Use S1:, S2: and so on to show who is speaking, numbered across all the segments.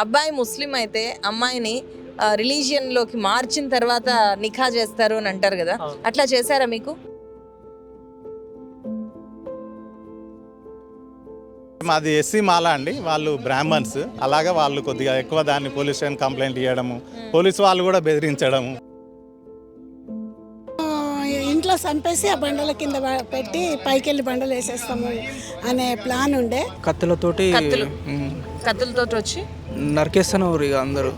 S1: అబ్బాయి ముస్లిం అయితే అమ్మాయిని రిలీజియన్లోకి మార్చిన తర్వాత నిఖా చేస్తారు అని అంటారు కదా. అట్లా చేశారా మీకు?
S2: మాది ఎస్సీ మాల అండి. వాళ్ళు బ్రాహ్మణ్స్. అలాగా వాళ్ళు కొద్దిగా ఎక్కువ దాన్ని పోలీస్ స్టేషన్ కంప్లైంట్ ఇవ్వడము పోలీసు వాళ్ళు కూడా బెదిరించడము.
S3: ఇంట్లో చంపేసి ఆ బండల కింద పెట్టి పైకి వెళ్ళి బండలు వేసేస్తాము అనే ప్లాన్ ఉండే.
S4: కత్తులతోటి
S1: కత్తులు. కత్తులతో వచ్చి?
S4: నరికేస్తున్నారు ఇక అందరూ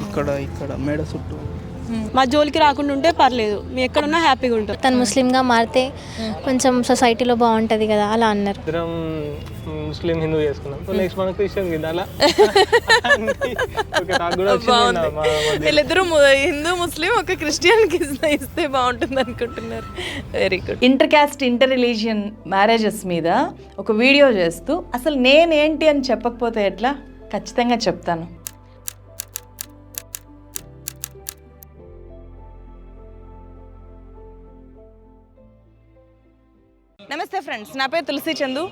S4: ఇక్కడ ఇక్కడ మేడ చుట్టూ
S5: మా జోలికి రాకుండా ఉంటే పర్లేదు. మీ ఎక్కడున్నా హ్యాపీగా ఉంటాం.
S6: తను ముస్లింగా మారితే కొంచెం సొసైటీలో బాగుంటుంది కదా అలా అన్నారు.
S7: ఇద్దరం ముస్లిం హిందూ చేసుకున్నాం. సో నెక్స్ట్ మన క్రిస్టియన్ కింద అలా.
S1: వీళ్ళిద్దరూ హిందూ ముస్లిం ఒక క్రిస్టియన్ ఇస్తే బాగుంటుంది అనుకుంటున్నారు. Very good
S8: inter caste inter religion marriages మీద ఒక వీడియో చేస్తూ అసలు నేనేంటి అని చెప్పకపోతే ఎట్లా? ఖచ్చితంగా చెప్తాను.
S1: ఫ్రెండ్స్ నా పేరు తులసి చందు.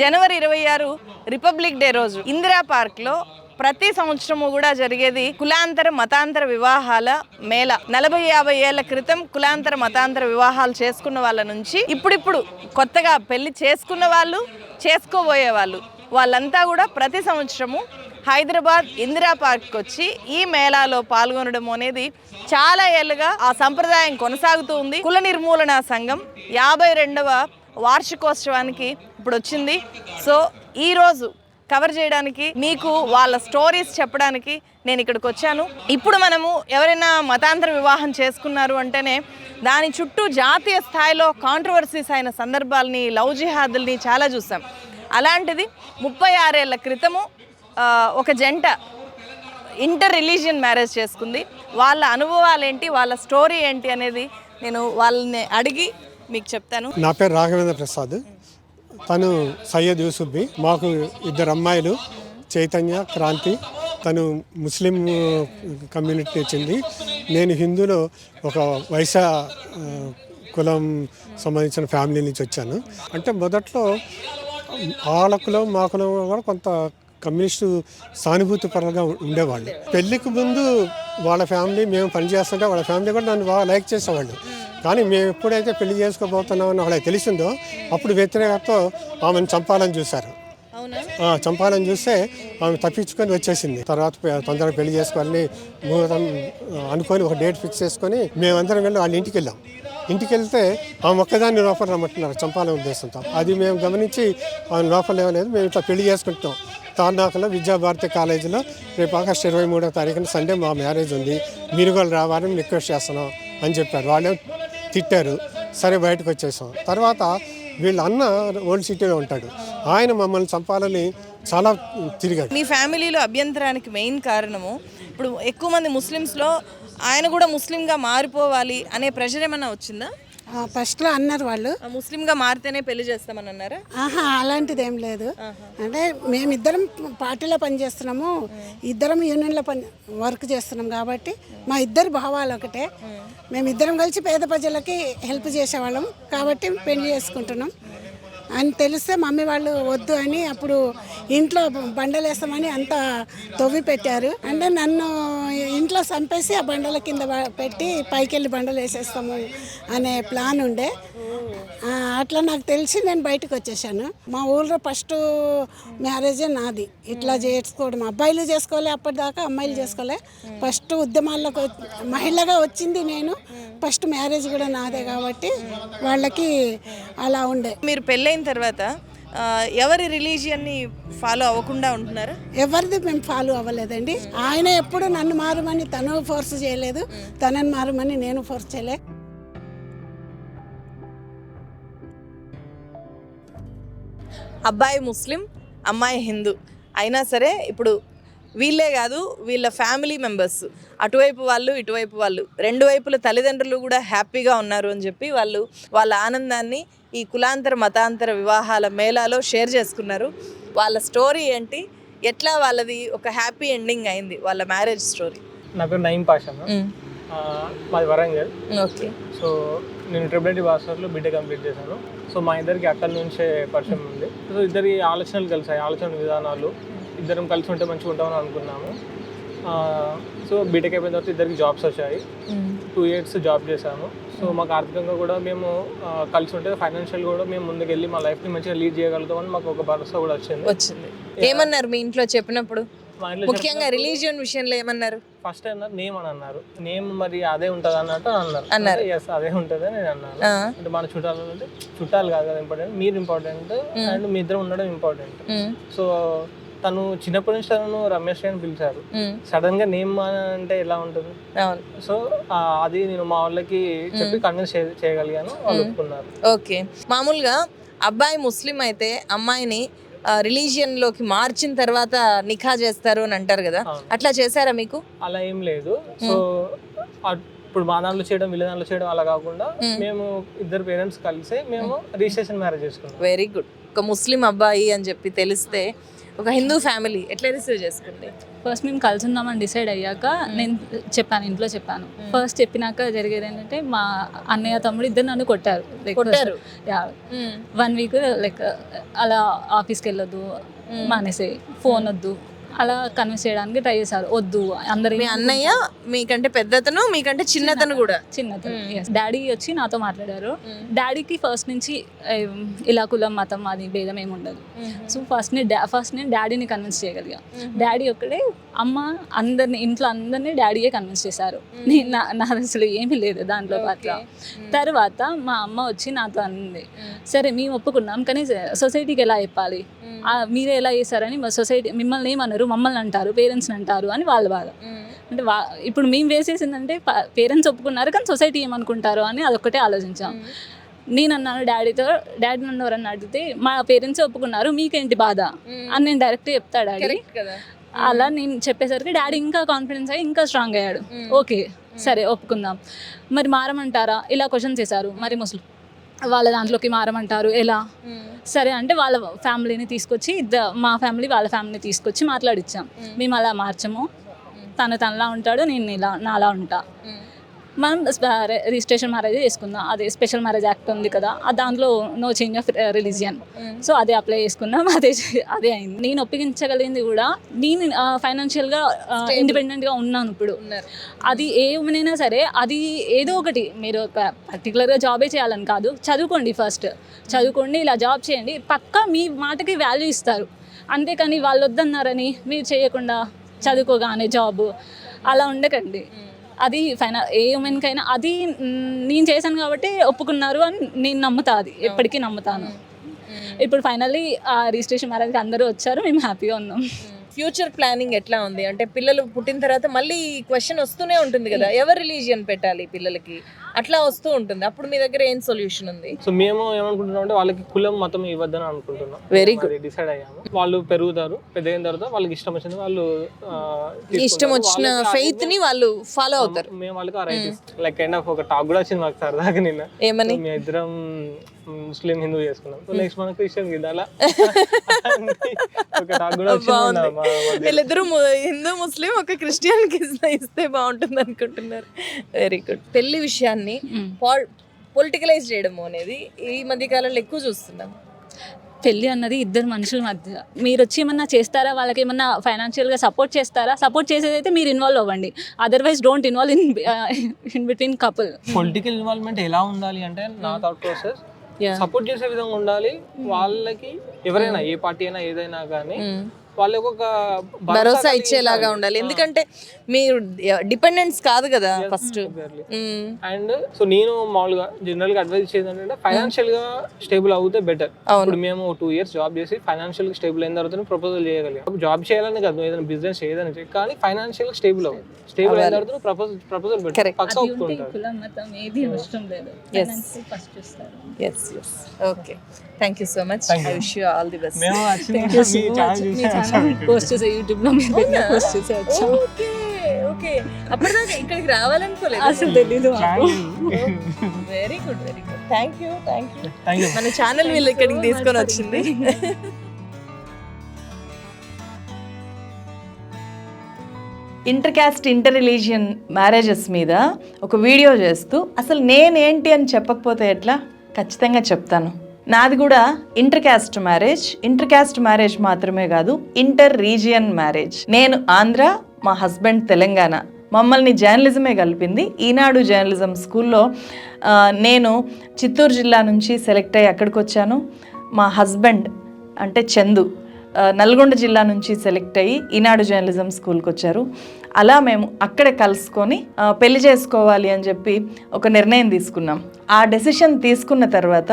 S1: జనవరి ఇరవై ఆరు రిపబ్లిక్ డే రోజు ఇందిరా పార్క్లో ప్రతి సంవత్సరము కూడా జరిగేది కులాంతర మతాంతర వివాహాల మేళ. నలభై యాభై ఏళ్ళ క్రితం కులాంతర మతాంతర వివాహాలు చేసుకున్న వాళ్ళ నుంచి ఇప్పుడిప్పుడు కొత్తగా పెళ్ళి చేసుకున్న వాళ్ళు చేసుకోబోయే వాళ్ళు. వాళ్ళంతా కూడా ప్రతి సంవత్సరము హైదరాబాద్ ఇందిరా పార్క్కి వచ్చి ఈ మేళాలో పాల్గొనడం అనేది చాలా ఏళ్ళుగా ఆ సంప్రదాయం కొనసాగుతూ ఉంది. కుల నిర్మూలన సంఘం యాభై రెండవ వార్షికోత్సవానికి ఇప్పుడు వచ్చింది. సో ఈరోజు కవర్ చేయడానికి మీకు వాళ్ళ స్టోరీస్ చెప్పడానికి నేను ఇక్కడికి వచ్చాను. ఇప్పుడు మనము ఎవరైనా మతాంతర వివాహం చేసుకున్నారు అంటేనే దాని చుట్టూ జాతీయ స్థాయిలో కాంట్రవర్సీస్ అయిన సందర్భాలని లవ్ జిహాదుల్ని చాలా చూసాం. అలాంటిది ముప్పై ఆరేళ్ళ క్రితము ఒక జంట ఇంటర్ రిలీజియన్ మ్యారేజ్ చేసుకుంది. వాళ్ళ అనుభవాలు ఏంటి వాళ్ళ స్టోరీ ఏంటి అనేది నేను వాళ్ళని అడిగి మీకు చెప్తాను.
S9: నా పేరు రాఘవేంద్ర ప్రసాద్. తను సయ్యద్ యూసుఫ్బి మాకు ఇద్దరు అమ్మాయిలు చైతన్య క్రాంతి. తను ముస్లిం కమ్యూనిటీ వచ్చింది. నేను హిందూలో ఒక వైశ్య కులం సంబంధించిన ఫ్యామిలీ నుంచి వచ్చాను. అంటే మొదట్లో వాళ్ళ కులం మా కులం కూడా కొంత కమ్యూనిస్టు సానుభూతి పరంగా ఉండేవాళ్ళు. పెళ్ళికి ముందు వాళ్ళ ఫ్యామిలీ మేము పనిచేస్తుంటే వాళ్ళ ఫ్యామిలీ కూడా నన్ను బాగా లైక్ చేసేవాళ్ళు. కానీ మేము ఎప్పుడైతే పెళ్ళి చేసుకోబోతున్నామని వాళ్ళకి తెలిసిందో అప్పుడు వ్యతిరేకతతో ఆమెను చంపాలని చూశారు. చంపాలని చూస్తే ఆమె తప్పించుకొని వచ్చేసింది. తర్వాత తొందరగా పెళ్ళి చేసుకోవాలని ముహూర్తం అనుకొని ఒక డేట్ ఫిక్స్ చేసుకొని మేమందరం వెళ్ళి వాళ్ళ ఇంటికి వెళ్ళాం. ఇంటికి వెళ్తే ఆమె ఒక్కదాన్ని లోపల రమ్మంటున్నారు చంపాలనే ఉద్దేశంతో. అది మేము గమనించి ఆమె లోపల ఏమలేదు మేము ఇట్లా పెళ్ళి చేసుకుంటాం తార్నాకలో విద్యాభారతి కాలేజీలో రేపు ఆగస్ట్ ఇరవై మూడో తారీఖున సండే మా మ్యారేజ్ ఉంది. మీరు కూడా రావాలని రిక్వెస్ట్ చేస్తున్నాం అని చెప్పారు. వాళ్ళే తిట్టారు. సరే బయటకు వచ్చేసాం. తర్వాత వీళ్ళ అన్న ఓల్డ్ సిటీలో ఉంటాడు. ఆయన మమ్మల్ని చంపాలని చాలా తిరిగాడు.
S1: మీ ఫ్యామిలీలో అభ్యంతరానికి మెయిన్ కారణము ఇప్పుడు ఎక్కువ మంది ముస్లిమ్స్లో ఆయన కూడా ముస్లింగా మారిపోవాలి అనే ప్రెషర్ ఏమైనా వచ్చిందా?
S3: ఫస్ట్లో అన్నారు వాళ్ళు.
S1: ముస్లింగా మారితేనే పెళ్ళి చేస్తామని అన్నారా?
S3: ఆహా అలాంటిది ఏం లేదు. అంటే మేమిద్దరం పార్టీలో పనిచేస్తున్నాము ఇద్దరం యూనియన్లో పని వర్క్ చేస్తున్నాం కాబట్టి మా ఇద్దరు భావాలు ఒకటే. మేమిద్దరం కలిసి పేద ప్రజలకి హెల్ప్ చేసేవాళ్ళం కాబట్టి పెళ్ళి చేసుకుంటున్నాం. అని తెలిస్తే మమ్మీ వాళ్ళు వద్దు అని అప్పుడు ఇంట్లో బండలేస్తామని అంతా తవ్వి పెట్టారు. అంటే నన్ను ఇంట్లో చంపేసి ఆ బండల కింద పెట్టి పైకి వెళ్ళి బండలు వేసేస్తాము అనే ప్లాన్ ఉండే. అట్లా నాకు తెలిసి నేను బయటకు వచ్చేసాను. మా ఊళ్ళో ఫస్ట్ మ్యారేజే నాది. ఇట్లా చేసుకోవడం అబ్బాయిలు చేసుకోలే అప్పటిదాకా అమ్మాయిలు చేసుకోలే. ఫస్ట్ ఉద్యమాల్లోకి వచ్చి- మహిళగా వచ్చింది నేను. ఫస్ట్ మ్యారేజ్ కూడా నాదే కాబట్టి వాళ్ళకి అలా ఉండే.
S1: మీరు పెళ్ళైన తర్వాత ఎవరి రిలీజియన్ని ఫాలో అవ్వకుండా ఉంటున్నారా?
S3: ఎవరిది మేము ఫాలో అవ్వలేదండి. ఆయన ఎప్పుడు నన్ను మారమని తను ఫోర్స్ చేయలేదు తనని మారమని నేను ఫోర్స్ చేయలే.
S1: అబ్బాయి ముస్లిం అమ్మాయి హిందూ. అయినా సరే ఇప్పుడు వీళ్ళే కాదు వీళ్ళ ఫ్యామిలీ మెంబర్స్. అటువైపు వాళ్ళు ఇటువైపు వాళ్ళు. రెండు వైపుల తల్లిదండ్రులు కూడా హ్యాపీగా ఉన్నారు అని చెప్పి వాళ్ళు వాళ్ళ ఆనందాన్ని ఈ కులాంతర మతాంతర వివాహాల మేళాలో షేర్ చేసుకున్నారు. వాళ్ళ స్టోరీ ఏంటి? ఎట్లా వాళ్ళది ఒక హ్యాపీ ఎండింగ్ అయింది వాళ్ళ మ్యారేజ్ స్టోరీ?
S7: నా పేరు నయీం పాషా మాది వరంగల్.
S1: ఓకే.
S7: సో నేను ట్రిపుల్ భాస్కర్లో బీటెక్ కంప్లీట్ చేశాను. సో మా ఇద్దరికి అక్కడి నుంచే పరిచయం ఉంది. సో ఇద్దరి ఆలోచనలు కలిసాయి ఆలోచన విధానాలు. ఇద్దరం కలిసి ఉంటే మంచిగా ఉంటామని అనుకున్నాము. సో బీటెక్ అయిపోయిన తర్వాత ఇద్దరికి జాబ్స్ వచ్చాయి. టూ ఇయర్స్ జాబ్ చేశాము. సో మాకు ఆర్థికంగా కూడా మేము కలిసి ఉంటే ఫైనాన్షియల్ కూడా మేము ముందుకెళ్ళి మా లైఫ్ని మంచిగా లీడ్ చేయగలుగుతామని మాకు ఒక భరోసా కూడా వచ్చింది.
S1: వచ్చింది. ఏమన్నారు మీ ఇంట్లో చెప్పినప్పుడు? ముఖ్యంగా రిలీజియన్ విషయంలో ఏమన్నారు?
S7: ఫస్ట్ అన్నారు నేమ్ అని అన్నారు. నేమ్ మరి అదే ఉంటుంది అన్నట్టు అన్నారు.
S1: అన్నారు.
S7: ఎస్ అదే ఉంటుంది నేను అన్నాను. అంటే మన చుట్టాలు అంటే చుట్టాలు కాదు కదా ఇంపార్టెంట్ మీరు ఇంపార్టెంట్ అండ్ మీ ఇద్దరం ఉండడం ఇంపార్టెంట్. సో తను చిన్నప్పటి నుంచి తనను రమేష్ అని పిలిచారు. సడన్గా నేమ్ అంటే ఎలా ఉంటుంది? సో అది నేను మా వాళ్ళకి చెప్పి కన్విన్స్ చేయగలిగాను. వాళ్ళు ఒప్పుకున్నారు.
S1: ఓకే. మామూలుగా అబ్బాయి ముస్లిం అయితే అమ్మాయిని రిలీజియన్లోకి మార్చిన తర్వాత నిఖా చేస్తారు అని అంటారు కదా. అట్లా చేశారా మీకు?
S7: అలా ఏం లేదు. సో ఇప్పుడు మా దాంట్లో చేయడం వీళ్ళ దాంట్లో చేయడం అలా కాకుండా మేము. ఇద్దరు పేరెంట్స్ కలిసి మేము రిజిస్ట్రేషన్ మ్యారేజ్ చేసుకున్నాం.
S1: వెరీ గుడ్ ఒక ముస్లిం అబ్బాయి అని చెప్పి తెలిస్తే ఒక హిందూ ఫ్యామిలీ ఎట్లా రిసీవ్ చేసుకుంది?
S5: ఫస్ట్ మేము కలిసి డిసైడ్ అయ్యాక నేను చెప్పాను ఇంట్లో చెప్పాను. ఫస్ట్ చెప్పినాక జరిగేది ఏంటంటే మా అన్నయ్య తమ్ముడు ఇద్దరు నన్ను కొట్టారు.
S1: కొట్టారు?
S5: యా వన్ వీక్ లైక్ అలా ఆఫీస్కి వెళ్ళొద్దు మానేసే ఫోన్ వద్దు. అలా కన్విన్స్ చేయడానికి ట్రై చేశారు. వద్దు అందరి
S1: మీ అన్నయ్య మీకంటే పెద్దతను మీకంటే చిన్నతను కూడా.
S5: చిన్నది డాడీ వచ్చి నాతో మాట్లాడారు. డాడీకి ఫస్ట్ నుంచి ఇలా కులం మతం అది భేదం ఏమి ఉండదు. సో ఫస్ట్ ఫస్ట్ నేను డాడీని కన్విన్స్ చేయగలిగా. డాడీ ఒక్కడే అమ్మ అందరిని ఇంట్లో అందరినీ డాడీయే కన్విన్స్ చేశారు. నేను నా అసలు ఏమీ లేదు దాంట్లో పట్ల తర్వాత మా అమ్మ వచ్చి నాతో అంది సరే మేము ఒప్పుకున్నాం కానీ సొసైటీకి ఎలా చెప్పాలి? మీరే ఎలా చేశారని మా సొసైటీ మిమ్మల్ని ఏమన్నారు? మమ్మల్ని అంటారు పేరెంట్స్ని అంటారు అని వాళ్ళ బాధ. అంటే వా ఇప్పుడు మేము వేసేసిందంటే పేరెంట్స్ ఒప్పుకున్నారు కానీ సొసైటీ ఏమనుకుంటారు అని అదొక్కటే ఆలోచించాం. నేను అన్నాను డాడీతో డాడీ నన్ను ఎవరన్నా అడిగితే మా పేరెంట్స్ ఒప్పుకున్నారు మీకేంటి బాధ? అని నేను డైరెక్ట్ చెప్తా డాడీ. అలా నేను చెప్పేసరికి డాడీ ఇంకా కాన్ఫిడెన్స్ అయ్యి ఇంకా స్ట్రాంగ్ అయ్యాడు. ఓకే సరే ఒప్పుకుందాం. మరి మారమంటారా? ఇలా క్వశ్చన్స్ చేశారు. మరి ముస్లిం వాళ్ళ దాంట్లోకి మారమంటారు? ఎలా? సరే అంటే వాళ్ళ ఫ్యామిలీని తీసుకొచ్చి మా ఫ్యామిలీ వాళ్ళ ఫ్యామిలీని తీసుకొచ్చి మాట్లాడిచ్చాం. మేము. అలా మార్చము. తను తనలా ఉంటాడు నేను ఇలా నాలా ఉంటా. మనం రిజిస్ట్రేషన్ మ్యారేజ్ చేసుకుందాం. అదే స్పెషల్ మ్యారేజ్ యాక్ట్ ఉంది కదా దాంట్లో no change of religion so అదే అప్లై చేసుకున్నాం అదే అదే అయింది. నేను ఒప్పించగలిగింది కూడా నేను ఫైనాన్షియల్గా ఇండిపెండెంట్గా ఉన్నాను ఇప్పుడు. అది ఏ ఉమెన్ అయినా సరే అది ఏదో ఒకటి మీరు పర్టికులర్గా జాబే చేయాలని కాదు చదువుకోండి ఫస్ట్ చదువుకోండి ఇలా జాబ్ చేయండి. పక్కా మీ మాటకి వాల్యూ ఇస్తారు. అంతేకాని వాళ్ళు వద్దన్నారని మీరు చేయకుండా చదువుకోగానే జాబ్ అలా ఉండకండి. అది ఫైనా ఏ ఉమెన్కైనా అది నేను చేశాను కాబట్టి ఒప్పుకున్నారు అని నేను నమ్ముతా అది. ఎప్పటికీ నమ్ముతాను. ఇప్పుడు ఫైనల్లీ ఆ రిజిస్ట్రేషన్ మ్యారేజ్కి అందరూ వచ్చారు మేము హ్యాపీగా ఉన్నాం.
S1: ఫ్యూచర్ ప్లానింగ్ ఎట్లా ఉంది? అంటే పిల్లలు పుట్టిన తర్వాత మళ్ళీ క్వశ్చన్ వస్తూనే ఉంటుంది కదా. ఎవరు రిలీజియన్ పెట్టాలి పిల్లలకి? అట్లా వస్తూ ఉంటుంది. అప్పుడు మీ దగ్గర ఏం సొల్యూషన్ ఉంది?
S7: సో మేము ఏమనుకుంటున్నాం అంటే వాళ్ళకి కులం మతం ఇవ్వద్దని అనుకుంటున్నాం.
S1: Very good.
S7: డిసైడ్ అయ్యాము. వాళ్ళు పెరుగుతారు పెద్ద అయిన తర్వాత వాళ్ళకి ఇష్టం వచ్చింది వాళ్ళు
S1: ఇష్టం. వచ్చిన ఫెయిత్ని వాళ్ళు ఫాలో అవుతారు.
S7: మేము వాళ్ళకి ఆ రైట్ లైక్ కైండ్ ఆఫ్ ఒక టాక్ కూడా వచ్చింది మాకు సరదాగా నిన్న.
S1: ఏమని?
S7: మేము ఇద్దరం ముస్లిం హిందూ చేసుకున్నాం. సో నెక్స్ట్ మన క్రిస్టియన్ అలా ఒక టాక్ కూడా వచ్చింది.
S1: వీళ్ళిద్దరూ ము- హిందూ ముస్లిం ఒక క్రిస్టియన్కి ఇస్తే బాగుంటుంది అనుకుంటున్నారు. వెరీ గుడ్ పెళ్ళి విషయాన్ని పొలిటికలైజ్ చేయడం అనేది ఈ మధ్య కాలంలో ఎక్కువ చూస్తున్నాం.
S5: పెళ్ళి అన్నది ఇద్దరు మనుషుల మధ్య. మీరు వచ్చి ఏమన్నా చేస్తారా? వాళ్ళకి ఏమన్నా ఫైనాన్షియల్గా సపోర్ట్ చేస్తారా? సపోర్ట్ చేసేదైతే మీరు ఇన్వాల్వ్ అవ్వండి. Otherwise don't involve in in between couple
S7: political involvement ఎలా ఉండాలి అంటే నా థాట్ ప్రాసెస్. సపోర్ట్ చేసే విధంగా ఉండాలి వాళ్ళకి ఎవరైనా ఏ పార్టీ అయినా ఏదైనా కానీ వాళ్ళకి ఒక
S1: భరోసా ఇచ్చేలాగా ఉండాలి. ఎందుకంటే మీరు డిపెండెన్స్ కాదు కదా ఫస్ట్.
S7: అండ్ సో నేను మామూలుగా జనరల్గా అడ్వైజ్ ఇచ్చేది ఏంటంటే ఫైనాన్షియల్గా స్టేబుల్ అవుతే బెటర్. ఇప్పుడు మేము టూ ఇయర్స్ జాబ్ చేసి ఫైనాన్షియల్గా స్టేబుల్ అయిన తర్వాత ప్రపోజల్ చేయగలిగాం. జాబ్ చేయాలని కాదు ఏదైనా బిజినెస్ చేయదని కానీ ఫైనాన్షియల్గా స్టేబుల్ అవ్వు స్టేబుల్ అయిన తర్వాత ప్రపోజల్ ప్రపోజల్ బెటర్. పక్క ఒప్పుకుంటారు.
S5: కులం మతం ఏది అవసరం లేదు. ఫస్ట్ చూస్తారు.
S1: Yes yes okay thank you so much I wish you all the best
S7: చూసాం.
S5: పోస్ట్ చేసే యూట్యూబ్లో మీరు పోస్ట్ చేసే వచ్చాం?
S1: Okay okay. అప్పటిదాకా ఇక్కడికి రావాలనుకోలేదు.
S5: అసలు తెలీదు.
S1: Very good very good thank you thank you. మన ఛానల్ వీళ్ళు ఇక్కడికి తీసుకొని వచ్చింది. Inter caste inter religion marriages మీద ఒక వీడియో చేస్తూ అసలు నేనేంటి అని చెప్పకపోతే ఎట్లా? ఖచ్చితంగా చెప్తాను. నాది కూడా inter caste marriage inter caste marriage మాత్రమే కాదు ఇంటర్ రీజియన్ మ్యారేజ్ నేను ఆంధ్ర మా హస్బెండ్ తెలంగాణ. మమ్మల్ని జర్నలిజమే కలిపింది. ఈనాడు జర్నలిజం స్కూల్లో నేను చిత్తూరు జిల్లా నుంచి సెలెక్ట్ అయ్యి అక్కడికి వచ్చాను. మా హస్బెండ్ అంటే చందు. నల్గొండ జిల్లా నుంచి సెలెక్ట్ అయ్యి ఈనాడు జర్నలిజం స్కూల్కి వచ్చారు. అలా మేము అక్కడే కలుసుకొని పెళ్ళి చేసుకోవాలి అని చెప్పి ఒక నిర్ణయం తీసుకున్నాం. ఆ డెసిషన్ తీసుకున్న తర్వాత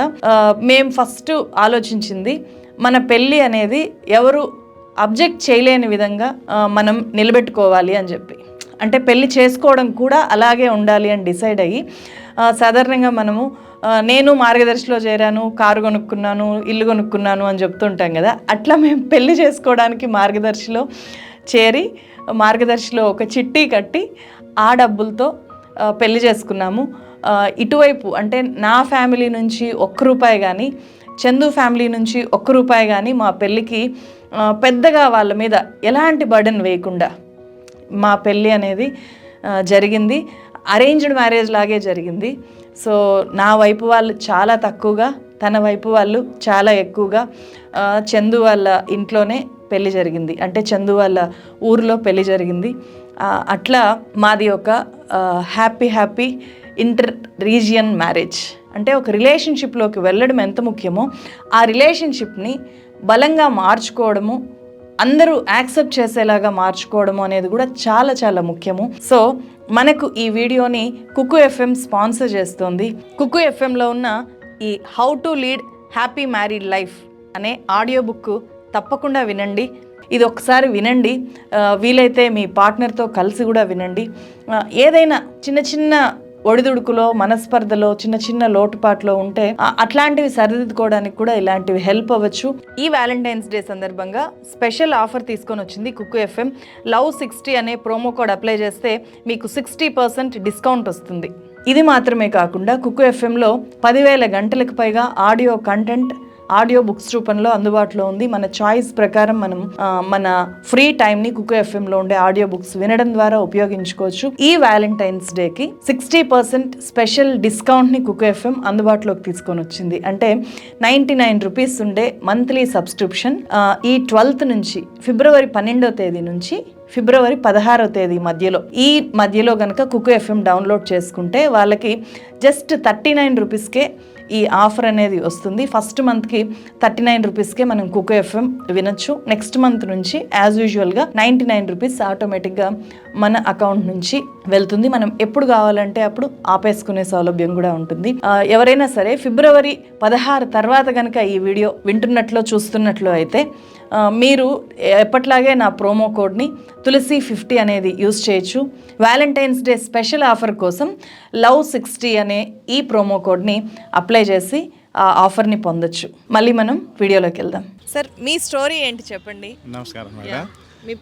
S1: మేము ఫస్ట్ ఆలోచించింది మన పెళ్ళి అనేది ఎవరు అబ్జెక్ట్ చేయలేని విధంగా మనం నిలబెట్టుకోవాలి అని చెప్పి. అంటే పెళ్ళి చేసుకోవడం కూడా అలాగే ఉండాలి అని డిసైడ్ అయ్యి సాధారణంగా మనము నేను మార్గదర్శిలో చేరాను కారు కొనుక్కున్నాను ఇల్లు కొనుక్కున్నాను అని చెప్తుంటాం కదా. అట్లా మేము పెళ్ళి చేసుకోవడానికి మార్గదర్శిలో చేరి మార్గదర్శిలో ఒక చిట్టి కట్టి ఆ డబ్బులతో పెళ్ళి చేసుకున్నాము. ఇటువైపు అంటే నా ఫ్యామిలీ నుంచి ఒక్క రూపాయి కానీ చందు ఫ్యామిలీ నుంచి ఒక్క రూపాయి కానీ మా పెళ్ళికి పెద్దగా వాళ్ళ మీద ఎలాంటి బర్డెన్ వేయకుండా మా పెళ్ళి అనేది జరిగింది. అరేంజ్డ్ మ్యారేజ్ లాగే జరిగింది. సో నా వైపు వాళ్ళు చాలా తక్కువగా తన వైపు వాళ్ళు చాలా ఎక్కువగా చందు వాళ్ళ ఇంట్లోనే పెళ్ళి జరిగింది. అంటే చందు వాళ్ళ ఊరిలో పెళ్ళి జరిగింది. అట్లా మాది ఒక happy happy inter region marriage అంటే ఒక రిలేషన్షిప్లోకి వెళ్ళడం ఎంత ముఖ్యమో ఆ రిలేషన్షిప్ని బలంగా మార్చుకోవడము అందరూ యాక్సెప్ట్ చేసేలాగా మార్చుకోవడము అనేది కూడా చాలా చాలా ముఖ్యము. సో మనకు ఈ వీడియోని కుక్కు ఎఫ్ఎం స్పాన్సర్ చేస్తోంది. కుక్కు ఎఫ్ఎంలో ఉన్న ఈ how to lead happy married life అనే ఆడియో బుక్ తప్పకుండా వినండి. ఇది ఒకసారి వినండి. వీలైతే మీ పార్ట్నర్తో కలిసి కూడా వినండి. ఏదైనా చిన్న చిన్న ఒడిదుడుకులో మనస్పర్ధలో చిన్న చిన్న లోటుపాట్లో ఉంటే అట్లాంటివి సరిదిద్దుకోవడానికి కూడా ఇలాంటివి హెల్ప్ అవ్వచ్చు. ఈ వ్యాలంటైన్స్ డే సందర్భంగా స్పెషల్ ఆఫర్ తీసుకొని వచ్చింది కుక్కు ఎఫ్ఎం లవ్ సిక్స్టీ అనే ప్రోమో కోడ్ అప్లై చేస్తే మీకు సిక్స్టీ పర్సెంట్ డిస్కౌంట్ వస్తుంది. ఇది మాత్రమే కాకుండా కుక్కు ఎఫ్ఎంలో పదివేల గంటలకు పైగా ఆడియో కంటెంట్ ఆడియో బుక్స్ రూపంలో అందుబాటులో ఉంది. మన చాయిస్ ప్రకారం మనం మన ఫ్రీ టైంని కుక్ ఎఫ్ఎంలో ఉండే ఆడియో బుక్స్ వినడం ద్వారా ఉపయోగించుకోవచ్చు. ఈ వ్యాలంటైన్స్ డేకి సిక్స్టీ పర్సెంట్ స్పెషల్ డిస్కౌంట్ని కుక్ ఎఫ్ఎం అందుబాటులోకి తీసుకొని వచ్చింది. అంటే నైంటీ నైన్ రూపీస్ ఉండే మంత్లీ సబ్స్క్రిప్షన్ ఈ ట్వెల్త్ నుంచి ఫిబ్రవరి పన్నెండో తేదీ నుంచి ఫిబ్రవరి పదహారో తేదీ మధ్యలో. ఈ మధ్యలో కనుక కుక్ ఎఫ్ఎం డౌన్లోడ్ చేసుకుంటే వాళ్ళకి జస్ట్ థర్టీ నైన్ రూపీస్కే ఈ ఆఫర్ అనేది వస్తుంది. ఫస్ట్ మంత్కి థర్టీ నైన్ రూపీస్కే మనం కుకో ఎఫ్ఎం వినొచ్చు. నెక్స్ట్ మంత్ నుంచి యాజ్ యూజువల్గా నైంటీ నైన్ రూపీస్ ఆటోమేటిక్గా మన అకౌంట్ నుంచి వెళ్తుంది. మనం ఎప్పుడు కావాలంటే అప్పుడు ఆపేసుకునే సౌలభ్యం కూడా ఉంటుంది. ఎవరైనా సరే ఫిబ్రవరి పదహారు తర్వాత కనుక ఈ వీడియో వింటున్నట్లో చూస్తున్నట్లు అయితే మీరు ఎప్పట్లాగే నా ప్రోమో కోడ్ని తులసి ఫిఫ్టీ అనేది యూస్ చేయొచ్చు. వ్యాలంటైన్స్ డే స్పెషల్ ఆఫర్ కోసం లవ్ సిక్స్టీ అనే ఈ ప్రోమో కోడ్ని అప్లై చేసి ఆ ఆఫర్ని పొందొచ్చు. మళ్ళీ మనం వీడియోలోకి వెళ్దాం.
S10: సార్ మీ స్టోరీ ఏంటి చెప్పండి?
S2: నమస్కారం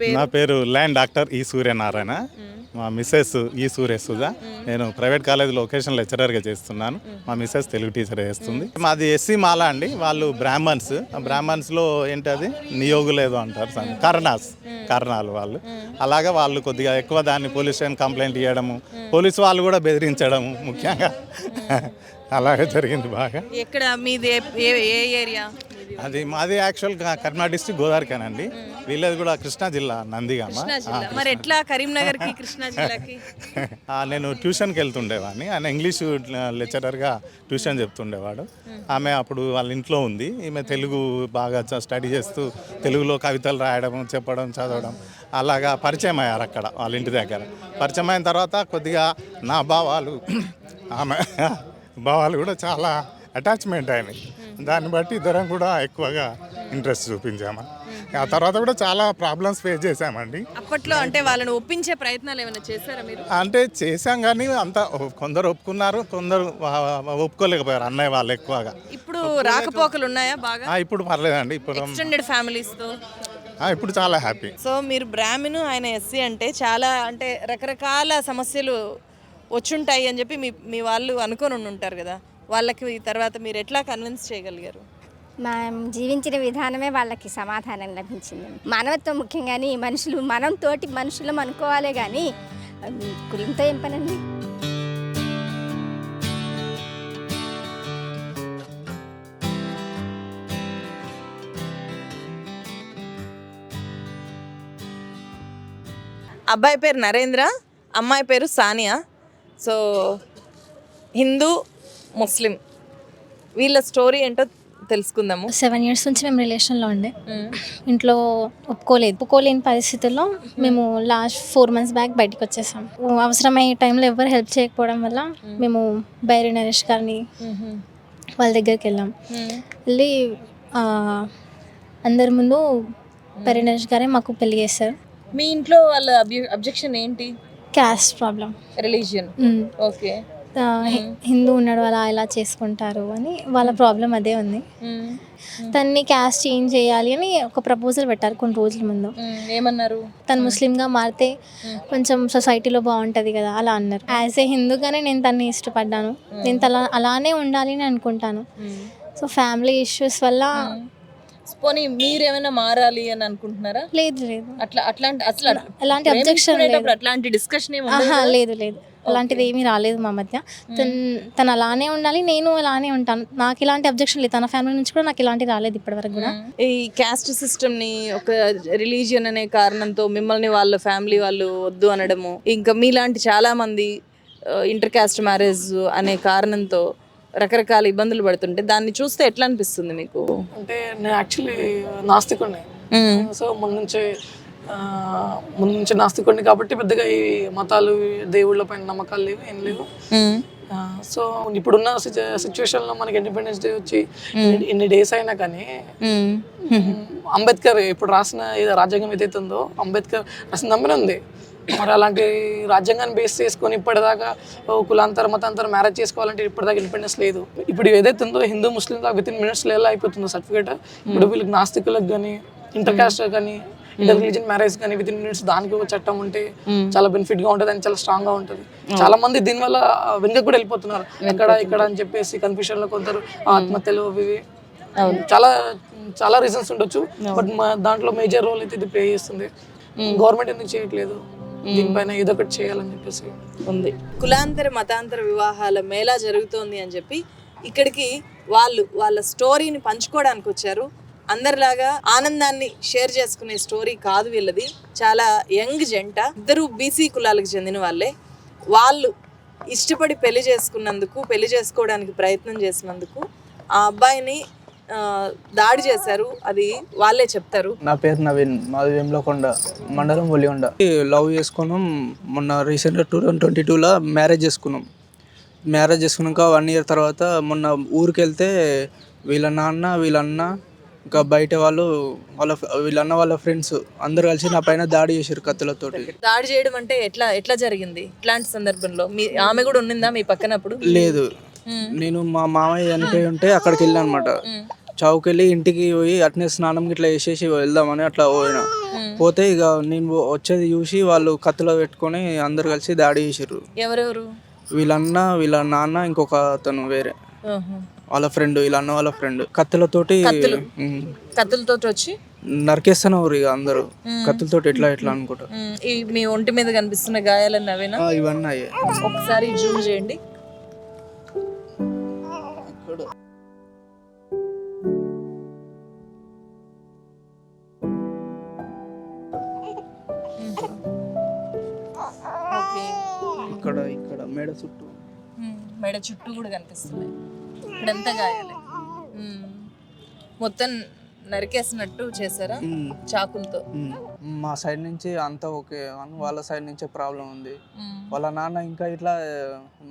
S2: నా పేరు ల్యాండ్ డాక్టర్ ఈ సూర్యనారాయణ. మా మిస్సెస్ ఈ సూర్యసుధ. నేను ప్రైవేట్ కాలేజీలో లొకేషన్ లెక్చరర్గా చేస్తున్నాను. మా మిస్సెస్ తెలుగు టీచర్ చేస్తుంది. మాది ఎస్సీ మాల అండి. వాళ్ళు బ్రాహ్మణ్స్. బ్రాహ్మణ్స్లో ఏంటది నియోగులు ఏదో అంటారు కర్ణాస్. కర్ణాలు వాళ్ళు. అలాగా వాళ్ళు కొద్దిగా ఎక్కువ దాన్ని పోలీస్ స్టేషన్ కంప్లైంట్ ఇవ్వడము పోలీస్ వాళ్ళు కూడా బెదిరించడము ముఖ్యంగా. అలాగే జరిగింది బాగా.
S10: ఎక్కడ? మీది ఏ ఏరియా?
S2: అది మాది యాక్చువల్గా కర్ణాటక డిస్ట్రిక్ట్ గోదావరికేనండి. వీళ్ళది కూడా కృష్ణా జిల్లా నందిగామ.
S10: మరి ఎట్లా కరీంనగర్కి కృష్ణా జిల్లాకి?
S2: నేను ట్యూషన్కి వెళ్తుండేవాడిని ఆయన ఇంగ్లీష్ లెక్చరర్గా ట్యూషన్ చెప్తుండేవాడు. ఆమె అప్పుడు వాళ్ళ ఇంట్లో ఉంది. ఈమె తెలుగు బాగా స్టడీ చేస్తూ తెలుగులో కవితలు రాయడం చెప్పడం చదవడం. అలాగా పరిచయం అయ్యారు అక్కడ వాళ్ళ ఇంటి దగ్గర. పరిచయం అయిన తర్వాత కొద్దిగా నా భావాలు ఆమె భావాలు కూడా చాలా అటాచ్మెంట్ అయినాయి. దాన్ని బట్టి ఇద్దరం కూడా ఎక్కువగా ఇంట్రెస్ట్ చూపించాము. ఆ తర్వాత కూడా చాలా ప్రాబ్లమ్స్ ఫేస్ చేసామండి
S10: అప్పట్లో అంటే వాళ్ళని ఒప్పించే ప్రయత్నాలు ఏమైనా చేశారా మీరు?
S2: అంటే చేశాం కానీ అంత కొందరు ఒప్పుకున్నారు కొందరు ఒప్పుకోలేకపోయారు అన్నయ్య వాళ్ళు ఎక్కువగా.
S10: ఇప్పుడు రాకపోకలు ఉన్నాయా బాగా?
S2: ఆ, ఇప్పుడు పర్లేదండి ఇప్పుడు
S10: ఎక్స్టెండెడ్ ఫ్యామిలీస్తో.
S2: ఆ, ఇప్పుడు చాలా హ్యాపీ
S10: సో మీరు బ్రాహ్మణు ఆయన ఎస్సీ అంటే చాలా అంటే రకరకాల సమస్యలు వచ్చుంటాయి అని చెప్పి మీ మీ వాళ్ళు అనుకొని ఉంటారు కదా. వాళ్ళకి ఈ తర్వాత మీరు ఎట్లా కన్విన్స్ చేయగలిగారు?
S6: మనం జీవించిన విధానమే వాళ్ళకి సమాధానం లభించింది. మానవత్వం ముఖ్యంగాని మనుషులు మనం తోటి మనుషులం అనుకోవాలే కానీ కులంతో ఏం పనండి?
S1: అబ్బాయి పేరు నరేంద్ర అమ్మాయి పేరు సానియా. సో హిందూ ముస్లిం. వీళ్ళ స్టోరీ ఏంటో తెలుసుకుందాము.
S6: సెవెన్ ఇయర్స్ నుంచి మేము రిలేషన్లో ఉండే. ఇంట్లో ఒప్పుకోలేదు. ఒప్పుకోలేని పరిస్థితుల్లో మేము. లాస్ట్ ఫోర్ మంత్స్ బ్యాక్ బయటకు వచ్చేసాం. అవసరమయ్యే టైంలో ఎవరు హెల్ప్ చేయకపోవడం వల్ల మేము. బైరి నరేష్ గారిని వాళ్ళ దగ్గరికి వెళ్ళాం. వెళ్ళి అందరి ముందు బైరి నరేష్ గారే మాకు పెళ్ళి చేశారు.
S1: మీ ఇంట్లో వాళ్ళ అబ్జెక్షన్ ఏంటి?
S6: Caste problem
S1: religion. Okay.
S6: Hindu ఉన్నాడు అలా ఇలా చేసుకుంటారు అని వాళ్ళ ప్రాబ్లం అదే ఉంది. తన్ని క్యాస్ట్ చేంజ్ చేయాలి అని ఒక ప్రపోజల్ పెట్టారు కొన్ని రోజుల ముందు.
S1: ఏమన్నారు?
S6: తను ముస్లింగా మారితే కొంచెం సొసైటీలో బాగుంటుంది కదా అలా అన్నారు. యాజ్ ఏ హిందూగానే నేను తన్ని ఇష్టపడ్డాను. నేను తల అలానే ఉండాలి అని అనుకుంటాను. సో ఫ్యామిలీ ఇష్యూస్ వల్ల
S1: పోనీ మీరేమైనా మారాలి అని అనుకుంటున్నారా?
S6: లేదు లేదు.
S1: అట్లా అట్లాంటి అసలు
S6: objection
S1: ప్రేమించుకునేటప్పుడు అట్లాంటి డిస్కషన్
S6: లేదు లేదు. అలాంటిది ఏమీ రాలేదు మా మధ్య. తను తను అలానే ఉండాలి నేను అలానే ఉంటాను. నాకు ఇలాంటి అబ్జెక్షన్ లేదు. తన ఫ్యామిలీ నుంచి కూడా నాకు ఇలాంటి రాలేదు ఇప్పటివరకు కూడా.
S1: ఈ క్యాస్ట్ సిస్టమ్ని ఒక రిలీజియన్ అనే కారణంతో మిమ్మల్ని వాళ్ళ ఫ్యామిలీ వాళ్ళు వద్దు అనడము ఇంకా మీలాంటి చాలా మంది ఇంటర్ క్యాస్ట్ మ్యారేజ్ అనే కారణంతో రకరకాల ఇబ్బందులు పడుతుంటే దాన్ని చూస్తే ఎట్లా అనిపిస్తుంది మీకు?
S11: అంటే నేను యాక్చువల్లీ నాస్తికుడిని సో ముందు నుంచి ముందు నుంచి నాస్తికుడిని కాబట్టి పెద్దగా ఈ మతాలు దేవుళ్ళ పైన నమ్మకాలు లేవు ఏం లేవు. సో ఇప్పుడున్న సిచ్యువేషన్లో మనకి ఇండిపెండెన్స్ డే వచ్చి ఇన్ని- డేస్ అయినా కానీ అంబేద్కర్ ఇప్పుడు రాసిన ఏదో రాజ్యాంగం ఏదైతే ఉందో అంబేద్కర్ రాసిన నమ్మనే ఉంది. మరి అలాంటి రాజ్యాంగాన్ని బేస్ చేసుకొని ఇప్పటిదాకా కులాంతర మతాంతర మ్యారేజ్ చేసుకోవాలంటే ఇప్పటిదాకా ఇండిపెండెన్స్ లేదు. ఇప్పుడు ఏదైతే ఉందో హిందూ ముస్లిం దాకా విత్ ఇన్ మినిట్స్లో ఎలా అయిపోతుందో సర్టిఫికేట్ ఇప్పుడు వీళ్ళకి నాస్తికులకు కానీ ఇంటర్ కాస్ట్ కానీ ఇంటర్ రిలీజన్ మ్యారేజ్ కానీ విత్ ఇన్ మినిట్స్ దానికి ఒక చట్టం ఉంటే చాలా బెనిఫిట్గా ఉంటుంది అని చాలా స్ట్రాంగ్గా ఉంటుంది. చాలా మంది దీనివల్ల వెనుక కూడా వెళ్ళిపోతున్నారు. ఎక్కడ ఇక్కడ అని చెప్పేసి కన్ఫ్యూషన్లో కొందరు ఆత్మహత్యలు అవి. చాలా చాలా రీజన్స్ ఉండొచ్చు బట్ మా దాంట్లో మేజర్ రోల్ అయితే ఇది ప్లే చేస్తుంది. గవర్నమెంట్ ఎందుకు చేయట్లేదు? దీనిపైన ఏదో ఒకటి చేయాలని చెప్పేసి.
S1: ఉంది. కులాంతర మతాంతర వివాహాల మేళా జరుగుతోంది అని చెప్పి ఇక్కడికి వాళ్ళు వాళ్ళ స్టోరీని పంచుకోవడానికి వచ్చారు. అందరిలాగా ఆనందాన్ని షేర్ చేసుకునే స్టోరీ కాదు వీళ్ళది. చాలా యంగ్ జంట. ఇద్దరు బీసీ కులాలకు చెందిన వాళ్ళే. వాళ్ళు ఇష్టపడి పెళ్ళి చేసుకున్నందుకు పెళ్ళి చేసుకోవడానికి ప్రయత్నం చేసినందుకు ఆ అబ్బాయిని దాడి చేశారు. అది వాళ్ళే చెప్తారు.
S4: నా పేరు నవీన్. మాది వేములకొండ మండలం ఒలిగొండ. లవ్ చేసుకున్నాం. మొన్న రీసెంట్గా టూ థౌజండ్ ట్వంటీ టూలో మ్యారేజ్ చేసుకున్నాం. మ్యారేజ్ చేసుకున్నాక వన్ ఇయర్ తర్వాత మొన్న ఊరికి వెళ్తే వీళ్ళ నాన్న వీళ్ళ అన్న ఇంకా బయట వాళ్ళు వాళ్ళ వీళ్ళ అన్న వాళ్ళ ఫ్రెండ్స్ అందరు కలిసి నా పైన దాడి చేశారు కత్తులతోటి.
S1: దాడి చేయడం అంటే ఎట్లా ఎట్లా జరిగింది? ఇట్లాంటి సందర్భంలో మీ ఆమె కూడా ఉన్నిందా మీ పక్కనప్పుడు
S4: లేదు. నేను మా మామయ్య చనిపోయి ఉంటే అక్కడికి వెళ్ళాను అనమాట చౌకెళ్ళి ఇంటికి పోయి అట్నే స్నానం గిట్లా వేసేసి వెళ్దామని అట్లా పోయినా. పోతే ఇక నేను వచ్చేది చూసి వాళ్ళు కత్తులో పెట్టుకొని అందరు కలిసి దాడి చేసారు
S1: ఎవరెవరు?
S4: వీళ్ళన్న వీళ్ళ నాన్న ఇంకొక అతను వేరే. వాళ్ళ ఫ్రెండ్ వీళ్ళ అన్న వాళ్ళ ఫ్రెండ్ కత్తులతోటి ఉమ్,
S1: కత్తులతో వచ్చి
S4: నరికేస్తున్నారు ఇక అందరూ. కత్తులతోటి ఎట్లా ఎట్లా అనుకుంటా?
S1: ఈ మీ ఒంటి మీద కనిపిస్తున్న గాయాలన్నీ అవేనా
S4: ఆ, ఇవన్నీ అయ్యాయి
S1: ఒకసారి జూమ్ చేయండి. ఓకే
S4: ఇక్కడ ఇక్కడ మేడ చుట్టూ.
S1: మెడ చుట్టూ కూడా కనిపిస్తున్నాయి. ఇక్కడంతా గాయాలే. మొత్తం నరికేసినట్టు చేశారా. చాకులతో.
S4: మా సైడ్ నుంచి అంతా ఓకే. వాళ్ళ సైడ్ నుంచే ప్రాబ్లం ఉంది. వాళ్ళ నాన్న ఇంకా ఇట్లా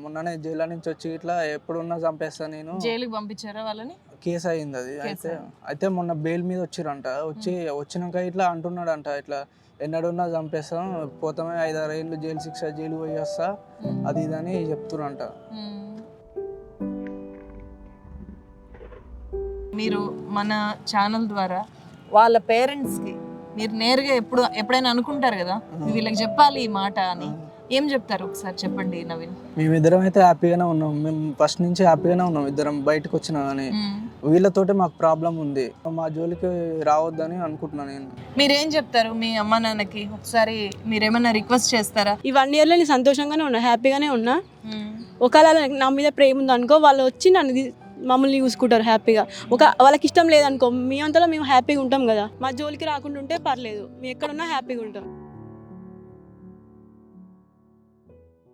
S4: మొన్ననే జైలు నుంచి వచ్చి ఇట్లా ఎప్పుడున్నా చంపేస్తా నేను.
S1: జైలుకి పంపించారా వాళ్ళని?
S4: కేసు అయింది అది. అయితే అయితే మొన్న బెయిల్ మీద వచ్చిరంట. వచ్చి వచ్చినాక ఇట్లా అంటున్నాడంట. ఇట్లా ఎన్నడున్నా చంపేస్తాం పోతామే ఐదారు ఏళ్ళు జైలు శిక్ష జైలు పోయి వస్తా. అది ఇది అని చెప్తురంట
S1: మీరు మన ఛానల్ ద్వారా వాళ్ళ పేరెంట్స్కి మీరు నేరుగా ఎప్పుడు ఎప్పుడైనా అనుకుంటారు కదా వీళ్ళకి చెప్పాలి ఈ మాట అని. ఏం చెప్తారు ఒకసారి చెప్పండి నవీన్?
S4: మేమిద్దరం అయితే హ్యాపీగానే ఉన్నాం. మేము ఫస్ట్ నుంచి హ్యాపీగానే ఉన్నాం ఇద్దరం బయటకు వచ్చినా కానీ. వీళ్ళతోటే మాకు ప్రాబ్లం ఉంది. మా జోలికి రావద్దని అనుకుంటున్నాను నేను.
S1: మీరేం చెప్తారు మీ అమ్మ నాన్నకి? ఒకసారి మీరేమన్నా రిక్వెస్ట్ చేస్తారా?
S12: ఈ వన్ ఇయర్లో నేను సంతోషంగానే ఉన్నా హ్యాపీగానే ఉన్నా. ఒకవేళ నా మీద ప్రేమ ఉంది అనుకో వాళ్ళు వచ్చి నన్ను మమ్మల్ని చూసుకుంటారు హ్యాపీగా. ఒక వాళ్ళకి ఇష్టం లేదనుకో మీ అంతలో మేము హ్యాపీగా ఉంటాం కదా. మా జోలికి రాకుండా ఉంటే పర్లేదు. మేము ఎక్కడున్నా హ్యాపీగా ఉంటాం.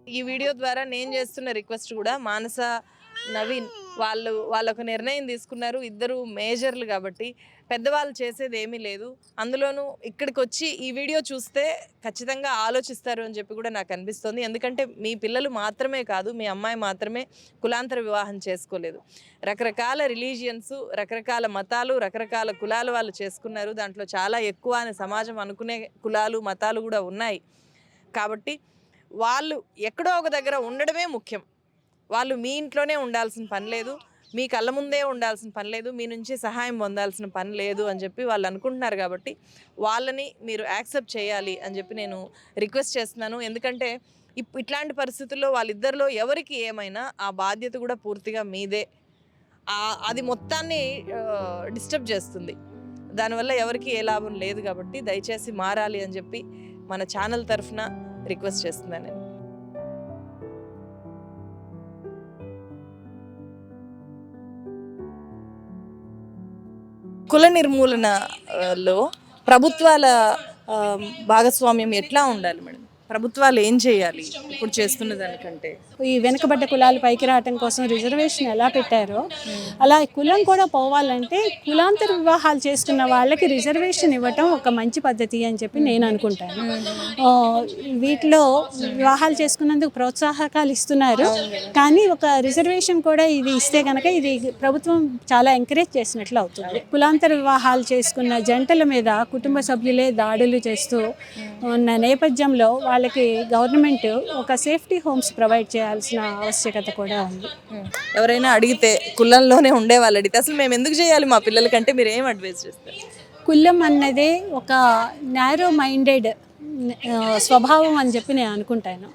S1: ఈ వీడియో ద్వారా నేను చేస్తున్న రిక్వెస్ట్ కూడా మానస నవీన్ వాళ్ళు వాళ్ళొక ఒక నిర్ణయం తీసుకున్నారు. ఇద్దరు మేజర్లు కాబట్టి పెద్దవాళ్ళు చేసేది ఏమీ లేదు. అందులోనూ ఇక్కడికి వచ్చి ఈ వీడియో చూస్తే ఖచ్చితంగా ఆలోచిస్తారు అని చెప్పి కూడా నాకు అనిపిస్తుంది. ఎందుకంటే మీ పిల్లలు మాత్రమే కాదు మీ అమ్మాయి మాత్రమే కులాంతర వివాహం చేసుకోలేదు. రకరకాల రిలీజియన్స్ రకరకాల మతాలు రకరకాల కులాలు వాళ్ళు చేసుకున్నారు. దాంట్లో చాలా ఎక్కువ అని సమాజం అనుకునే కులాలు మతాలు కూడా ఉన్నాయి. కాబట్టి వాళ్ళు ఎక్కడో ఒక దగ్గర ఉండడమే ముఖ్యం. వాళ్ళు మీ ఇంట్లోనే ఉండాల్సిన పని లేదు మీ కళ్ళ ముందే ఉండాల్సిన పని లేదు మీ నుంచి సహాయం పొందాల్సిన పని లేదు అని చెప్పి వాళ్ళు అనుకుంటున్నారు కాబట్టి వాళ్ళని మీరు యాక్సెప్ట్ చేయాలి అని చెప్పి నేను రిక్వెస్ట్ చేస్తున్నాను. ఎందుకంటే ఇప్ ఇట్లాంటి పరిస్థితుల్లో వాళ్ళిద్దరిలో ఎవరికి ఏమైనా ఆ బాధ్యత కూడా పూర్తిగా మీదే. అది మొత్తాన్ని డిస్టర్బ్ చేస్తుంది. దానివల్ల ఎవరికి ఏ లాభం లేదు కాబట్టి దయచేసి మారాలి అని చెప్పి మన ఛానల్ తరఫున రిక్వెస్ట్ చేస్తున్నాను నేను. కుల నిర్మూలనలో ప్రభుత్వాల భాగస్వామ్యం ఎట్లా ఉండాలి మేడం? ప్రభుత్వాలు ఏం చేయాలి ఇప్పుడు చేస్తున్న దానికంటే
S12: ఈ వెనుకబడ్డ కులాలు పైకి రావటం కోసం రిజర్వేషన్ ఎలా పెట్టారో అలా కులం కూడా పోవాలంటే కులాంతర వివాహాలు చేసుకున్న వాళ్ళకి రిజర్వేషన్ ఇవ్వటం ఒక మంచి పద్ధతి అని చెప్పి నేను అనుకుంటాను. వీటిలో వివాహాలు చేసుకున్నందుకు ప్రోత్సాహకాలు ఇస్తున్నారు. కానీ ఒక రిజర్వేషన్ కూడా ఇది ఇస్తే కనుక ఇది ప్రభుత్వం చాలా ఎంకరేజ్ చేసినట్లు అవుతుంది. కులాంతర వివాహాలు చేసుకున్న జంటల మీద కుటుంబ సభ్యులే దాడులు చేస్తూ ఉన్న నేపథ్యంలో వాళ్ళకి గవర్నమెంట్ ఒక సేఫ్టీ హోమ్స్ ప్రొవైడ్ చేయాల్సిన ఆవశ్యకత కూడా ఉంది.
S1: ఎవరైనా అడిగితే కులంలోనే ఉండే వాళ్ళు అడిగితే అసలు మేము ఎందుకు చేయాలి మా పిల్లలకంటే మీరు ఏం అడ్వైస్ చేస్తారు?
S12: కులం అన్నదే ఒక నారో మైండెడ్ స్వభావం అని చెప్పి నేను అనుకుంటాను.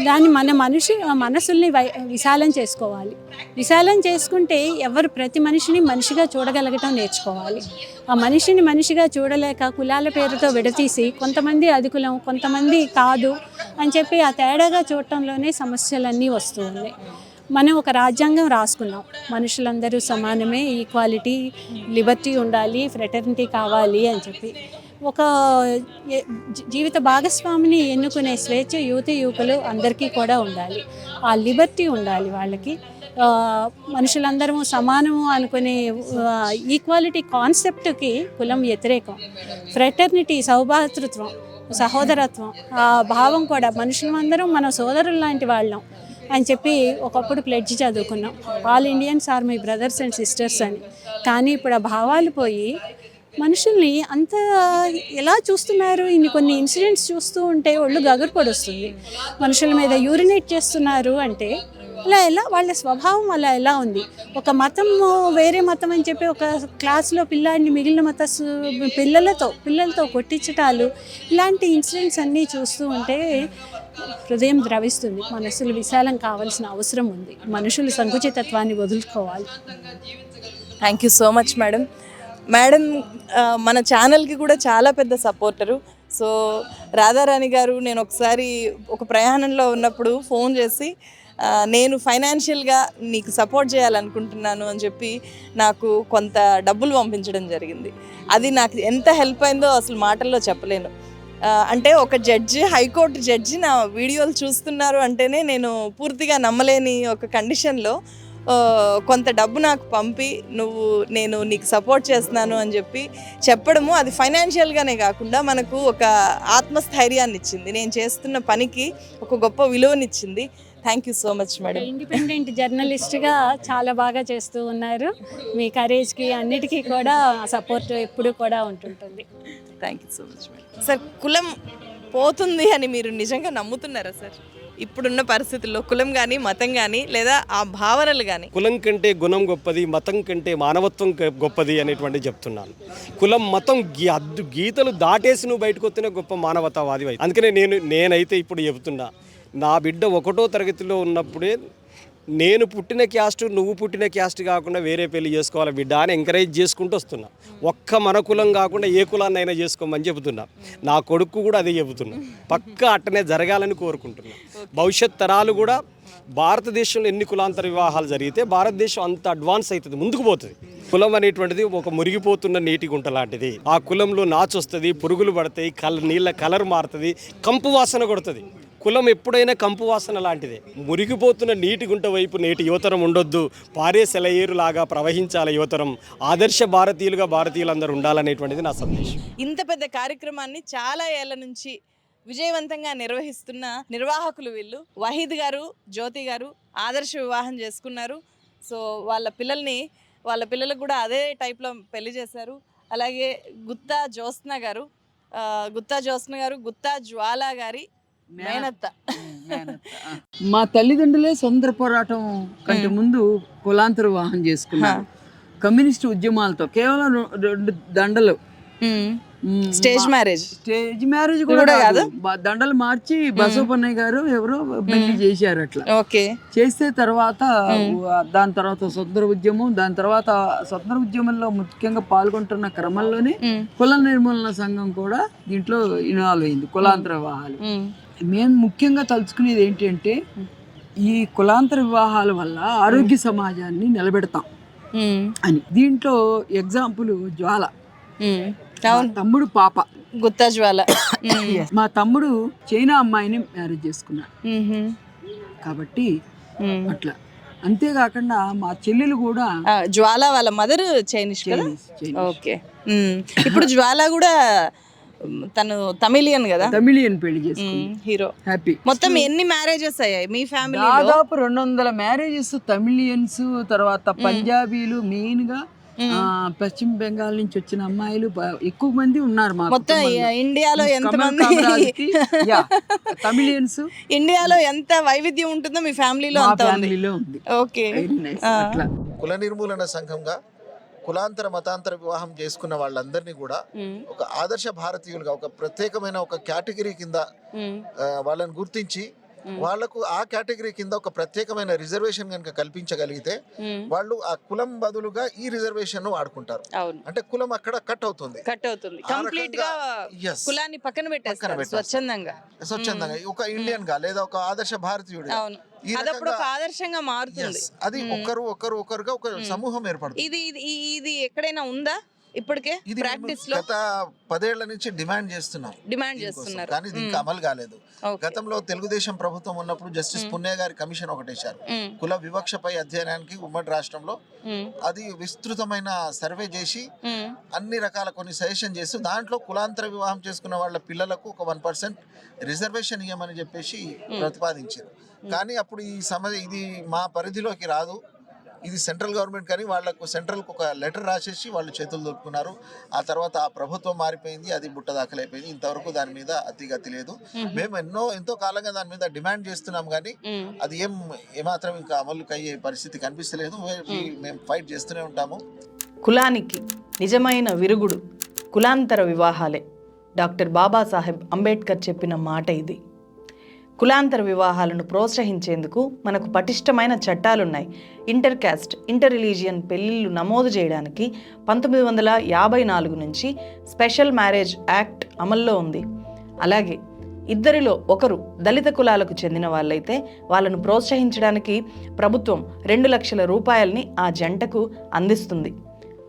S12: దాన్ని మన మనిషి మనసుల్ని వై విశాలం చేసుకోవాలి. విశాలం చేసుకుంటే ఎవరు ప్రతి మనిషిని మనిషిగా చూడగలగటం నేర్చుకోవాలి. ఆ మనిషిని మనిషిగా చూడలేక కులాల పేరుతో విడతీసి కొంతమంది అధికులం కొంతమంది కాదు అని చెప్పి ఆ తేడాగా చూడటంలోనే సమస్యలన్నీ వస్తూ ఉన్నాయి. మనం ఒక రాజ్యాంగం రాసుకున్నాం. మనుషులందరూ సమానమే ఈక్వాలిటీ లిబర్టీ ఉండాలి ఫ్రెటర్నిటీ కావాలి అని చెప్పి. ఒక జీవిత భాగస్వామిని ఎన్నుకునే స్వేచ్ఛ యువతి యువకులు అందరికీ కూడా ఉండాలి. ఆ లిబర్టీ ఉండాలి వాళ్ళకి. మనుషులందరము సమానము అనుకునే ఈక్వాలిటీ కాన్సెప్ట్కి కులం వ్యతిరేకం. ఫ్రెటర్నిటీ సౌభాతృత్వం సహోదరత్వం ఆ భావం కూడా మనుషులందరం మన సోదరులు లాంటి వాళ్ళం అని చెప్పి ఒకప్పుడు ప్లెడ్జ్ చదువుకున్నాం. All Indians are my brothers and sisters అని. కానీ ఇప్పుడు ఆ భావాలు పోయి మనుషుల్ని అంత ఎలా చూస్తున్నారు? ఇన్ని కొన్ని ఇన్సిడెంట్స్ చూస్తూ ఉంటే ఒళ్ళు గగర్పడొస్తుంది. మనుషుల మీద యూరినేట్ చేస్తున్నారు అంటే అలా ఎలా వాళ్ళ స్వభావం అలా ఎలా ఉంది? ఒక మతం వేరే మతం అని చెప్పి ఒక క్లాస్లో పిల్లాడిని మిగిలిన మత పిల్లలతో పిల్లలతో కొట్టించటాలు ఇలాంటి ఇన్సిడెంట్స్ అన్నీ చూస్తూ ఉంటే హృదయం ద్రవిస్తుంది. మనసులు విశాలం కావాల్సిన అవసరం ఉంది. మనుషులు సంకుచితత్వాన్ని వదులుకోవాలి.
S1: Thank you so much madam madam మన ఛానల్కి కూడా చాలా పెద్ద సపోర్టరు. సో రాధారాణి గారు నేను ఒకసారి ఒక ప్రయాణంలో ఉన్నప్పుడు ఫోన్ చేసి నేను ఫైనాన్షియల్గా నీకు సపోర్ట్ చేయాలనుకుంటున్నాను అని చెప్పి నాకు కొంత డబ్బులు పంపించడం జరిగింది. అది నాకు ఎంత హెల్ప్ అయిందో అసలు మాటల్లో చెప్పలేను. అంటే ఒక జడ్జి హైకోర్టు జడ్జి నా వీడియోలు చూస్తున్నారు అంటేనే నేను పూర్తిగా నమ్మలేని ఒక కండిషన్లో కొంత డబ్బు నాకు పంపి నువ్వు నేను నీకు సపోర్ట్ చేస్తున్నాను అని చెప్పి చెప్పడము అది ఫైనాన్షియల్గానే కాకుండా మనకు ఒక ఆత్మస్థైర్యాన్ని ఇచ్చింది నేను చేస్తున్న పనికి ఒక గొప్ప విలువనిచ్చింది. Thank you so much madam
S12: independent జర్నలిస్ట్గా చాలా బాగా చేస్తూ ఉన్నారు. మీ కరేజ్కి అన్నిటికీ కూడా సపోర్ట్ ఎప్పుడూ కూడా ఉంటుంటుంది.
S1: Thank you so much madam sir కులం పోతుంది అని మీరు నిజంగా నమ్ముతున్నారా సార్ ఇప్పుడున్న పరిస్థితుల్లో కులం కానీ మతం కానీ లేదా ఆ భావనలు కానీ
S13: కులం కంటే గుణం గొప్పది మతం కంటే మానవత్వం గొప్పది అనేటువంటి చెప్తున్నాను. కులం మతం అద్దు గీతలు దాటేసి నువ్వు బయటకు వస్తేనే గొప్ప మానవతావాది అందుకనే నేను నేనైతే ఇప్పుడు చెబుతున్నా నా బిడ్డ ఒకటో తరగతిలో ఉన్నప్పుడే నేను పుట్టిన క్యాస్ట్ నువ్వు పుట్టిన క్యాస్ట్ కాకుండా వేరే పెళ్ళి చేసుకోవాలి బిడ్డ అని ఎంకరేజ్ చేసుకుంటూ వస్తున్నా. ఒక్క మన కులం కాకుండా ఏ కులాన్ని అయినా చేసుకోమని చెబుతున్నా. నా కొడుకు కూడా అదే చెబుతున్నా. పక్క అట్టనే జరగాలని కోరుకుంటున్నా. భవిష్యత్ తరాలు కూడా భారతదేశంలో ఎన్ని కులాంతర వివాహాలు జరిగితే భారతదేశం అంత అడ్వాన్స్ అవుతుంది ముందుకు పోతుంది. కులం అనేటువంటిది ఒక మురిగిపోతున్న నీటి గుంట లాంటిది. ఆ కులంలో నాచు వస్తుంది పురుగులు పడతాయి కల నీళ్ళ కలర్ మారుతుంది కంపు వాసన కొడుతుంది. కులం ఎప్పుడైనా కంపు వాసన లాంటిదే. మురిగిపోతున్న నీటి గుంట వైపు నేటి యువతరం ఉండొద్దు. పారే సెలయేరులాగా ప్రవహించాలి యువతరం. ఆదర్శ భారతీయులుగా భారతీయులందరూ ఉండాలనేటువంటిది నా సందేశం.
S1: ఇంత పెద్ద కార్యక్రమాన్ని చాలా ఏళ్ళ నుంచి విజయవంతంగా నిర్వహిస్తున్న నిర్వాహకులు వీళ్ళు. వహీద్ గారు జ్యోతి గారు ఆదర్శ వివాహం చేసుకున్నారు. సో వాళ్ళ పిల్లల్ని వాళ్ళ పిల్లలకు కూడా అదే టైప్లో పెళ్ళి చేశారు. అలాగే గుత్తా జ్యోత్స్న గారు గుత్తా జ్యోత్స్న గారు గుత్తా జ్వాల గారి మేనత్త.
S14: మా తల్లిదండ్రులే స్వతంత్ర పోరాటం కంటే ముందు కులాంతర వివాహం చేసుకున్నారు. కమ్యూనిస్ట్ ఉద్యమాలతో కేవలం రెండు దండలు.
S1: Stage marriage.
S14: స్టేజ్ మ్యారేజ్ కూడా కాదు? దండలు మార్చి బసవపన్నయ్య గారు ఎవరో పెళ్ళి చేశారు అట్లా.
S1: ఓకే.
S14: చేస్తే తర్వాత దాని తర్వాత స్వతంత్ర ఉద్యమం దాని తర్వాత స్వతంత్ర ఉద్యమంలో ముఖ్యంగా పాల్గొంటున్న క్రమంలోనే కుల నిర్మూలన సంఘం కూడా దీంట్లో ఇన్వాల్వ్ అయింది. కులాంతర వివాహాలు మేము ముఖ్యంగా తలుచుకునేది ఏంటి అంటే ఈ కులాంతర వివాహాల వల్ల ఆరోగ్య సమాజాన్ని నిలబెడతాం అని. దీంట్లో ఎగ్జాంపుల్ జ్వాల. తమ్ముడు పాప.
S1: గుత్తా జ్వాల.
S14: మా తమ్ముడు చైనా అమ్మాయిని మ్యారేజ్ చేసుకున్నాడు. కాబట్టి అట్లా. అంతేకాకుండా మా చెల్లెలు కూడా
S1: జ్వాల వాళ్ళ మదర్ చైనీస్. ఓకే. ఇప్పుడు జ్వాల కూడా తను తమిళియన్ కదా?
S14: తమిళియన్ పెళ్ళి చేసుకుంది.
S1: హీరో.
S14: హ్యాపీ
S1: మొత్తం ఎన్ని మ్యారేజెస్ అయ్యాయి మీ ఫ్యామిలీలో
S14: దాదాపు రెండు వందల మ్యారేజెస్ తమిళియన్స్ తర్వాత పంజాబీలు మెయిన్గా ఆ, పశ్చిమ బెంగాల్ నుంచి వచ్చిన అమ్మాయిలు ఎక్కువ మంది ఉన్నారు మా
S1: మొత్తం. ఇండియాలో
S14: కామరాజ్కి, yeah, తమిళియన్స్.
S1: ఇండియాలో ఎంత వైవిధ్యం ఉంటుందో మీ ఫ్యామిలీలో
S14: మా
S1: అంత ఉంది.
S14: ఫ్యామిలీలో ఉంది.
S1: ఓకే
S15: కుల నిర్మూలన సంఘంగా కులాంతర మతాంతర వివాహం చేసుకున్న వాళ్ళందరినీ కూడా ఒక ఆదర్శ భారతీయులుగా ఒక ప్రత్యేకమైన ఒక కేటగిరీ కింద వాళ్ళని గుర్తించి వాళ్ళకు ఆ కేటగిరీ కింద ఒక ప్రత్యేకమైన రిజర్వేషన్ కనుక కల్పించగలిగితే వాళ్ళు ఆ కులం బదులుగా ఈ రిజర్వేషన్ వాడుకుంటారు. అంటే కులం అక్కడ కట్ అవుతుంది.
S1: కట్ అవుతుంది.
S15: కంప్లీట్గా.
S1: కులాన్ని పక్కన పెట్టేస్తారు. స్వచ్ఛందంగా.
S15: స్వచ్ఛందంగా. ఒక ఇండియన్గా లేదా ఒక ఆదర్శ భారతీయుడు
S1: అవును. అదప్పుడు ఒక ఆదర్శంగా మారుతుంది.
S15: అది ఒకరు ఒకరు ఒకరుగా ఒక సమూహం ఏర్పడుతుంది.
S1: ఇది ఇది ఎక్కడైనా ఉందా? ఇప్పటికే
S15: ఇది
S1: ప్రాక్టీస్లో
S15: గత పదేళ్ళ నుంచి డిమాండ్ చేస్తున్నాం
S1: డిమాండ్. చేస్తున్నారు
S15: కానీ ఇది ఇంకా అమలు కాలేదు. గతంలో తెలుగుదేశం ప్రభుత్వం ఉన్నప్పుడు జస్టిస్ పుణ్య గారి కమిషన్ ఒకటేశారు. కుల వివక్షపై అధ్యయనానికి ఉమ్మడి రాష్ట్రంలో. అది విస్తృతమైన సర్వే చేసి. అన్ని రకాల కొన్ని సజెషన్ చేస్తూ దాంట్లో కులాంతర వివాహం చేసుకున్న వాళ్ళ పిల్లలకు ఒక వన్ పర్సెంట్ రిజర్వేషన్ ఇవ్వమని చెప్పేసి ప్రతిపాదించారు కానీ అప్పుడు ఈ సమస్య ఇది మా పరిధిలోకి రాదు ఇది సెంట్రల్ గవర్నమెంట్ కానీ వాళ్ళకు సెంట్రల్కి ఒక లెటర్ రాసేసి వాళ్ళు చేతులు దొరుకున్నారు ఆ తర్వాత ఆ ప్రభుత్వం మారిపోయింది అది బుట్ట దాఖలైపోయింది. ఇంతవరకు దాని మీద అతిగతి లేదు. మేము. ఎన్నో ఎంతో కాలంగా దాని మీద డిమాండ్ చేస్తున్నాం కానీ అది ఏం ఏమాత్రం ఇంకా అమలుకి అయ్యే పరిస్థితి కనిపిస్తలేదు. మేము ఫైట్ చేస్తూనే ఉంటాము.
S8: కులానికి నిజమైన విరుగుడు కులాంతర వివాహాలే. డాక్టర్ బాబాసాహెబ్ అంబేద్కర్ చెప్పిన మాట ఇది. కులాంతర వివాహాలను ప్రోత్సహించేందుకు మనకు పటిష్టమైన చట్టాలున్నాయి. ఇంటర్ క్యాస్ట్ ఇంటర్ రిలీజియన్ పెళ్ళిళ్ళు నమోదు చేయడానికి పంతొమ్మిది వందల యాభై నాలుగు నుంచి స్పెషల్ మ్యారేజ్ యాక్ట్ అమల్లో ఉంది. అలాగే ఇద్దరిలో ఒకరు దళిత కులాలకు చెందిన వాళ్ళైతే వాళ్ళను ప్రోత్సహించడానికి ప్రభుత్వం రెండు లక్షల రూపాయల్ని ఆ జంటకు అందిస్తుంది.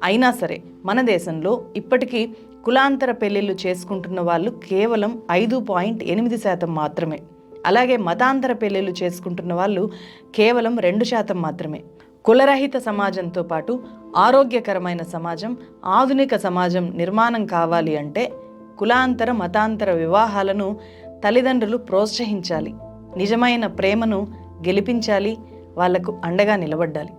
S8: అయినా సరే మన దేశంలో ఇప్పటికీ కులాంతర పెళ్ళిళ్ళు చేసుకుంటున్న వాళ్ళు కేవలం ఐదు పాయింట్ ఎనిమిది శాతం మాత్రమే. అలాగే మతాంతర పెళ్ళిళ్ళు చేసుకుంటున్న వాళ్ళు కేవలం రెండు శాతం మాత్రమే. కులరహిత సమాజంతో పాటు ఆరోగ్యకరమైన సమాజం ఆధునిక సమాజం నిర్మాణం కావాలి అంటే కులాంతర మతాంతర వివాహాలను తల్లిదండ్రులు ప్రోత్సహించాలి. నిజమైన ప్రేమను గెలిపించాలి వాళ్ళకు అండగా నిలబడ్డాలి.